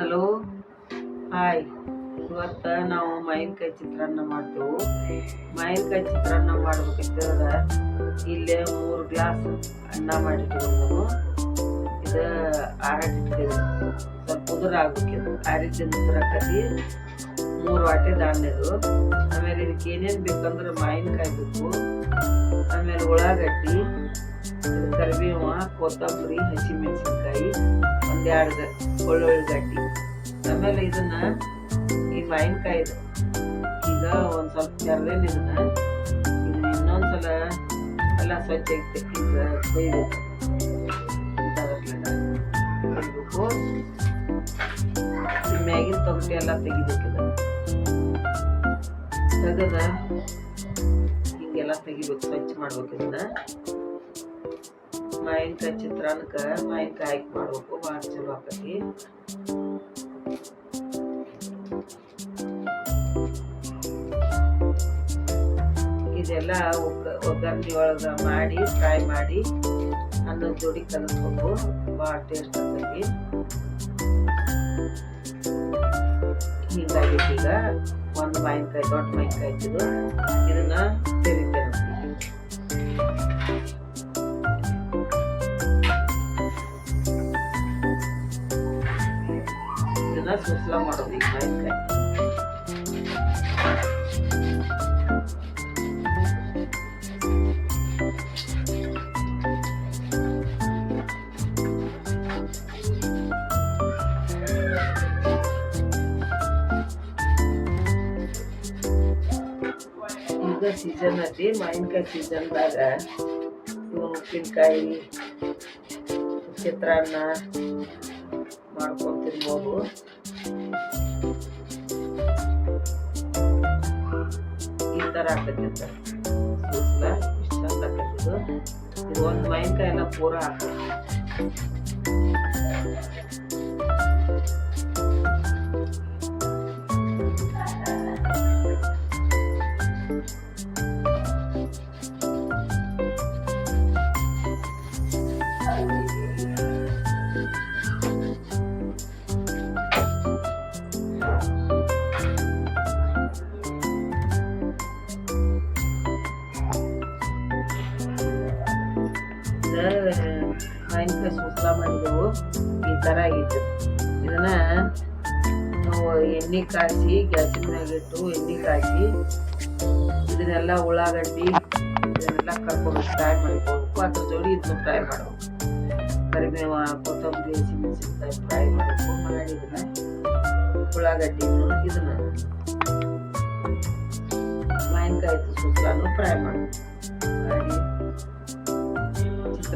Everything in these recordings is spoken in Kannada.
ಹಲೋ. ಹಾಯ್ ಇವತ್ತು ನಾವು ಮಾವಿನಕಾಯಿ ಚಿತ್ರಾನ್ನ ಮಾಡ್ತೇವೆ. ಮಾವಿನಕಾಯಿ ಚಿತ್ರಾನ್ನ ಮಾಡ್ಬೇಕಿತ್ತಂದ್ರೆ ಇಲ್ಲೇ ಮೂರು ಗ್ಲಾಸ್ ಅನ್ನ ಮಾಡಿಟ್ಕೊಂಡು ಇದು ಆರಾಟಿಟ್ಟಿದ್ದೇವೆ ಸ್ವಲ್ಪ ಉದುರು ಆಗ್ಬೇಕಿದು ಆರಿದ್ದ ಉದುರಾಕತಿ ಮೂರು ವಾಟೆ ಧಾನ್ಯದು ಆಮೇಲೆ ಇದಕ್ಕೆ ಏನೇನು ಬೇಕಂದ್ರೆ ಮಾವಿನಕಾಯಿ ಬೇಕು. ಆಮೇಲೆ ಉಳ್ಳಾಗಡ್ಡಿ ಇದು ಕರಿಬೇವ, ಕೊತ್ತಂಬರಿ, ಹಸಿಮೆಣಸಿನ್ಕಾಯಿ. ಒಂದೆರಡು ಒಳ್ಳೊಳ್ಳೆ ಗಟ್ಟಿ. ಆಮೇಲೆ ಇದನ್ನ ಈ ಮಾವಿನಕಾಯಿ ಈಗ ಒಂದು ಸ್ವಲ್ಪ ತೆರೆದೇನು ಇದನ್ನ ಇದನ್ನ ಇನ್ನೊಂದ್ಸಲ ಎಲ್ಲ ಸ್ವಚ್ಛ ಈಗ ಕೊಯ್ಬೇಕು ಕೊಯ್ಬೇಕು ಮ್ಯಾಗಿನ ತೊಗಟಿ ಎಲ್ಲ ತೆಗಿಬೇಕು ಇದನ್ನ. ತೆಗೆದ ಹಿಂಗೆಲ್ಲ ತೆಗಿಬೇಕು, ಸ್ವಚ್ಛ ಮಾಡ್ಬೇಕು ಇದನ್ನ. ಮಾವಿನಕಾಯಿ ಚಿತ್ರಾನ್ನಕ್ಕೆ ಮಾವಿನಕಾಯಿ ಹಾಕಿ ಮಾಡ್ಬೇಕು. ಭಾಳ ಚಲೋ ಆಕತಿ. ಇದೆಲ್ಲ ಒಗ್ಗ ಒಗ್ಗರಣೆ ಒಳಗೆ ಮಾಡಿ, ಫ್ರೈ ಮಾಡಿ, ಅನ್ನದ ಜೋಡಿ ಕಲಿಸ್ಬೇಕು. ಭಾಳ ಟೇಸ್ಟ್ ಆಗ್ತೈತಿ ಹಿಂಗಾಗೈತಿ ಈಗ ಒಂದು ಮಾವಿನಕಾಯಿ ದೊಡ್ಡ ಮಾವಿನಕಾಯಿ ಇದನ್ನ ತೆರಿತೇವೆ ಇದನ್ನ ಸುಸ್ಲ ಮಾಡೋದು ಈಗ ಮಾವಿನಕಾಯಿ ಈಗ ಸೀಸನ್ ಐತಿ ಮಾವಿನಕಾಯಿ ಸೀಸನ್ದಾಗ ಇವನು ಉಪ್ಪಿನಕಾಯಿ ಚಿತ್ರಾನ್ನ ಆಕತಿ ಅಂತ ಸೂಸ್ಲ ಇಷ್ಟು ಚಂದ ಇದು ಒಂದು ಮಾವಿನಕಾಯಿ ಎಲ್ಲ ಪೂರ ಹಾಕಬೇಕು. ಮಾಡಿದೆವು ಈ ಥರ ಆಗಿತ್ತು ಇದನ್ನ ನಾವು ಎಣ್ಣೆ ಕಾಯಿಸಿ ಗ್ಯಾಸಿನ ಮ್ಯಾಗ ಇಟ್ಟು ಎಣ್ಣೆ ಕಾಯಿಸಿ, ಇದನ್ನೆಲ್ಲ ಉಳ್ಳಾಗಡ್ಡಿ, ಇದನ್ನೆಲ್ಲ ಕರ್ಕೊಂಡು ಫ್ರೈ ಮಾಡ್ಕೋಬೇಕು. ಅದ್ರ ಜೋಡಿ ಇದನ್ನ ಫ್ರೈ ಮಾಡಬೇಕು. ಕರಿಬೇವ ಕೊತ್ತಂಬರಿ, ಹಸಿಮೆಣಸಿನ್ಕಾಯಿ ಫ್ರೈ ಮಾಡಬೇಕು. ಮಾಡಿ ಇದನ್ನ, ಉಳ್ಳಾಗಡ್ಡಿನು ಇದನ್ನ ಮಾವಿನಕಾಯಿ ಸುಸ್ಲಾನು ಫ್ರೈ ಮಾಡಬೇಕು.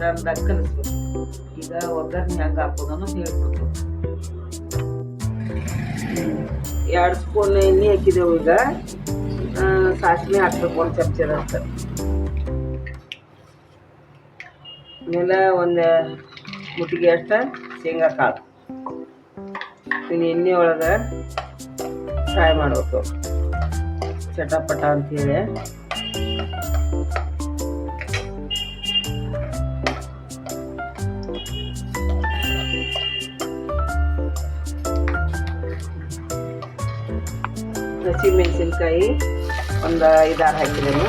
ಚಿತ್ರಾನ್ನದಾಗ ಕಲಿಸ್ಬೇಕು. ಈಗ ಒಗ್ಗರಣೆ ಹೆಂಗೆ ಹಾಕೋದನ್ನು ಹೇಳ್ಕೊಡ್ಬೇಕು ಎರಡು ಸ್ಪೂನ್ ಎಣ್ಣೆ ಹಾಕಿದೆವು ಈಗ. ಸಾಸಿವೆ ಹಾಕ್ಬೇಕು ಒಂದು ಚಮಚದ ಅಂತ ಆಮೇಲೆ ಒಂದು ಮುಟ್ಟಿಗೆ ಅಷ್ಟ ಶೇಂಗಾ ಕಾಳು. ಇನ್ನು ಎಣ್ಣೆ ಒಳಗೆ ಫ್ರೈ ಮಾಡ್ಬೇಕು. ಚಟಪಟ ಅಂತೇಳಿ ಹಸಿ ಮೆಣಸಿನ್ಕಾಯಿ ಒಂದು ಐದಾರು ಹಾಕಿದ್ದೇನೆ.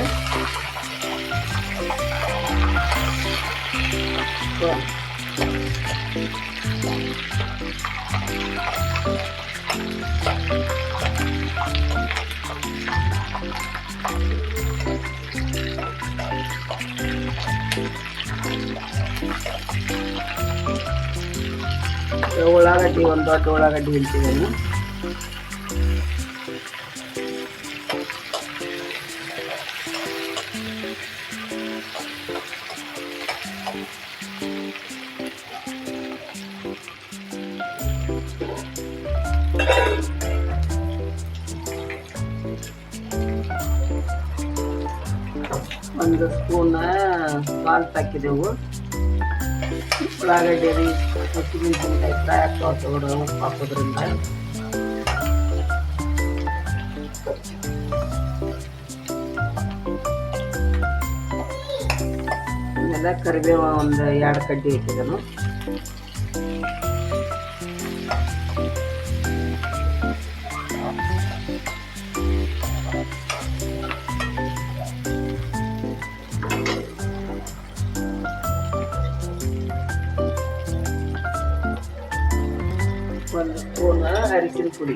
ಉಳ್ಳಾಗಡ್ಡಿ ಒಂದು ದೊಡ್ಡ ಉಳ್ಳಾಗಡ್ಡಿ ಇಡ್ತಿದ್ದೇನೆ ಒಂದು ಸ್ಪೂನ್ ಸಾಲ್ಟ್ ಹಾಕಿದೆವು. ಉಳ್ಳಾಗಡ್ಡೆ ರೀ ಹಸಿಮೆಣಸಿನ್ಕಾಯಿ ಫ್ರೈ ಆಗ್ತಾವ ತಗೊಡು ಉಪ್ಪು ಹಾಕೋದ್ರಿಂದ. ಆಮೇಲೆ ಕರಿಬೇವ ಒಂದು ಎರಡು ಕಡ್ಡಿ ಹಾಕಿದನು ಅರಿಶಿನ ಪುಡಿ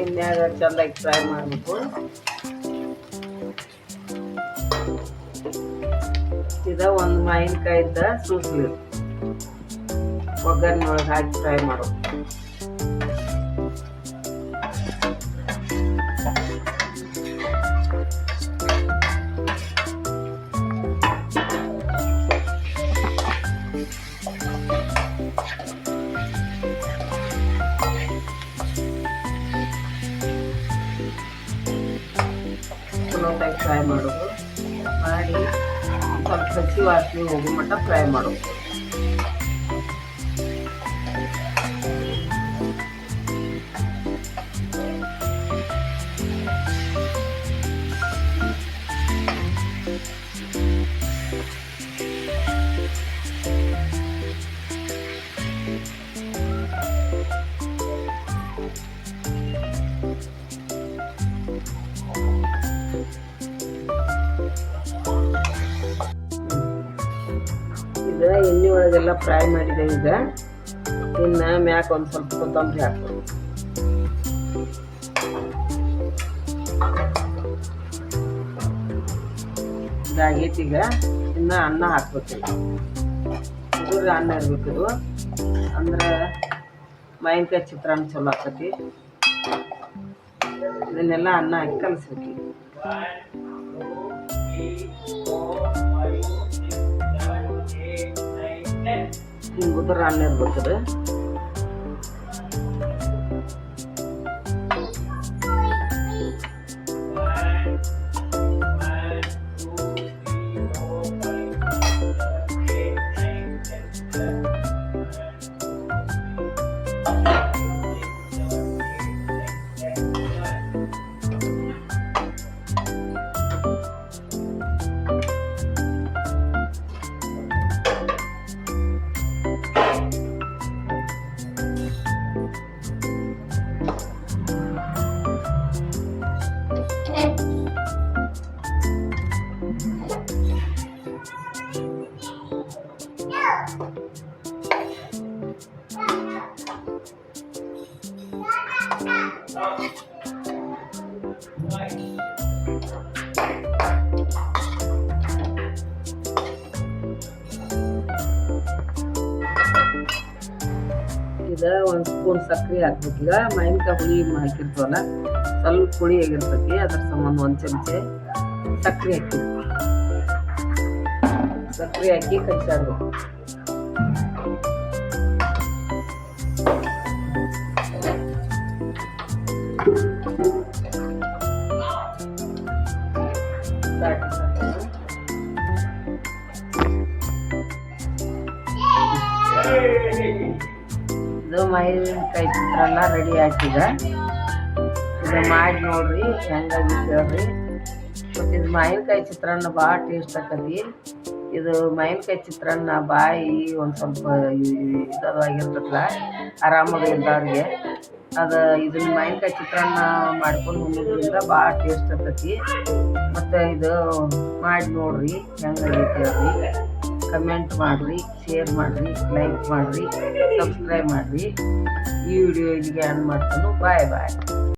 ಎಣ್ಣೆಯಾಗ ಚೆಂದಾಗಿ ಫ್ರೈ ಮಾಡಬೇಕು ಇದ ಒಂದು ಮಾವಿನಕಾಯಿದ್ದ ಸೂಸ್ಲಿ. ಒಗ್ಗರಣೆ ಒಳಗೆ ಹಾಕಿ ಫ್ರೈ ಮಾಡೋದು ವಾಸನೆ ಹೋಗೋ ಮಟ್ಟ ಫ್ರೈ ಮಾಡೋದು ಒಳಗೆಲ್ಲ ಫ್ರೈ ಮಾಡಿದೆ ಈಗ. ಇನ್ನು ಮ್ಯಾಕ್ ಒಂದು ಸ್ವಲ್ಪ ಕೊತ್ತಂಬರಿ ಹಾಕ್ಬೋದು ಇದಾಗೈತಿ ಈಗ. ಇನ್ನು ಅನ್ನ ಹಾಕ್ಬೇಕು ಅನ್ನ ಇರ್ಬೇಕು ಇದು. ಅಂದ್ರೆ ಮಾವಿನಕಾಯಿ ಚಿತ್ರಾನ್ನ ಚಲೋ ಆಕತಿ. ಇದನ್ನೆಲ್ಲ ಅನ್ನ ಹಾಕಿ ಕಲಿಸ್ಬೇಕು ಹಿಂಗೆ ಉದ್ರ ಅನ್ನ ಇರ್ಬೇಕು ಇದು, ಒಂದು ಸ್ಪೂನ್ ಸಕ್ಕರೆ ಹಾಕ್ಬೇಕು ಈಗ ಮಾವಿನಕಾಯಿ ಹುಳಿ ಹಾಕಿರ್ತೀವಲ್ಲ, ಸ್ವಲ್ಪ ಹುಳಿ ಆಗಿರ್ತೈತಿ, ಅದ್ರ ಸಂಬಂಧ ಒಂದು ಚಮಚೆ ಸಕ್ಕರೆ ಹಾಕಿ. ಸಕ್ಕರೆ ಹಾಕಿ ಕಚ್ಚಾಡ್ಬೇಕು. ಇದು ಮಾವಿನಕಾಯಿ ಚಿತ್ರಾನ್ನ ರೆಡಿ ಹಾಕಿದ ಇದು ಮಾಡಿ ನೋಡ್ರಿ ಹೆಂಗಾಗಿ ಹೇಳ್ರಿ. ಮತ್ತು ಇದು ಮಾವಿನಕಾಯಿ ಚಿತ್ರಾನ್ನ ಭಾಳ ಟೇಸ್ಟ್ ಆಕತಿ. ಇದು ಮಾವಿನಕಾಯಿ ಚಿತ್ರಾನ್ನ ಬಾಯಿ ಒಂದು ಸ್ವಲ್ಪ ಇದಾಗಿರ್ತಲ್ಲ ಆರಾಮಾಗಿ ಇದ್ದವ್ರಿಗೆ. ಅದು ಇದನ್ನ ಮಾವಿನಕಾಯಿ ಚಿತ್ರಾನ್ನ ಮಾಡ್ಕೊಂಡು ಹೋಗೋದ್ರಿಂದ ಭಾಳ ಟೇಸ್ಟ್ ಆಕತಿ. ಮತ್ತು ಇದು ಮಾಡಿ ನೋಡ್ರಿ ಹೆಂಗಾಗಿ ಹೇಳ್ರಿ. ಕಮೆಂಟ್ ಮಾಡಿರಿ ಶೇರ್ ಮಾಡಿರಿ ಲೈಕ್ ಮಾಡಿರಿ ಸಬ್ಸ್ಕ್ರೈಬ್ ಮಾಡಿರಿ. ಈ ವಿಡಿಯೋ ಇಲ್ಲಿಗೆ ಆನ್ ಮಾಡ್ತಾನು. ಬಾಯ್ ಬಾಯ್